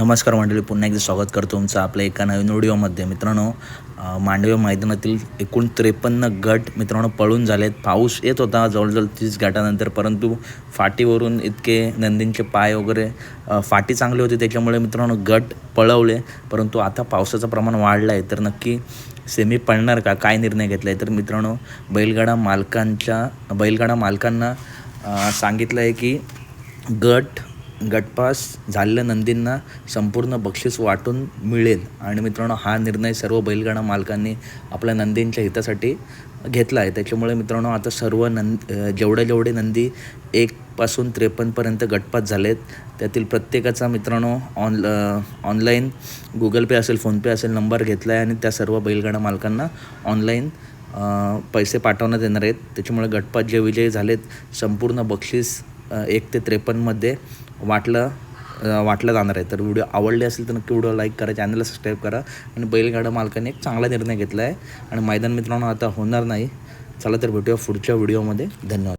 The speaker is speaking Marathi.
नमस्कार मंडळी पुन्हा एकदा स्वागत करतो तुमचं आपल्या एका नवीन व्हिडिओमध्ये मित्रांनो मांडवे मैदानातील एकूण त्रेपन्न गट मित्रांनो पळून झालेत. पाऊस येत होता जवळजवळ तीस गटानंतर परंतु फाटीवरून इतके नंदींचे पाय वगैरे फाटी चांगली होती त्याच्यामुळे मित्रांनो गट पळवले. परंतु आता पावसाचं प्रमाण वाढलं आहे तर नक्की सेमी पळणार का? काय निर्णय घेतला आहे तर मित्रांनो बैलगाडा मालकांच्या बैलगाडा मालकांना सांगितलं आहे की गट गटपास झालेल्या नंदींना संपूर्ण बक्षीस वाटून मिळेल. आणि मित्रांनो हा निर्णय सर्व बैलगाडा मालकांनी आपल्या नंदींच्या हितासाठी घेतला आहे. त्याच्यामुळे मित्रांनो आता सर्व नंद जेवढे जेवढे नंदी एकपासून त्रेपन्नपर्यंत गटपास झालेत त्यातील प्रत्येकाचा मित्रांनो ऑन ऑनलाईन गुगल पे असेल फोनपे असेल नंबर घेतला आहे आणि त्या सर्व बैलगाडा मालकांना ऑनलाईन पैसे पाठवण्यात येणार आहेत. त्याच्यामुळे गटपात जे विजयी झालेत संपूर्ण बक्षीस एक ते त्रेपन्नमध्ये वाटलं वाटलं जाणार आहे. तर व्हिडिओ आवडले असेल तर नक्की व्हिडिओ लाईक करा चॅनलला सबस्क्राईब करा. आणि बैलगाडा मालकाने एक चांगला निर्णय घेतला आहे आणि मैदान मित्रांनो आता होणार नाही. चला तर भेटूया पुढच्या व्हिडिओमध्ये धन्यवाद.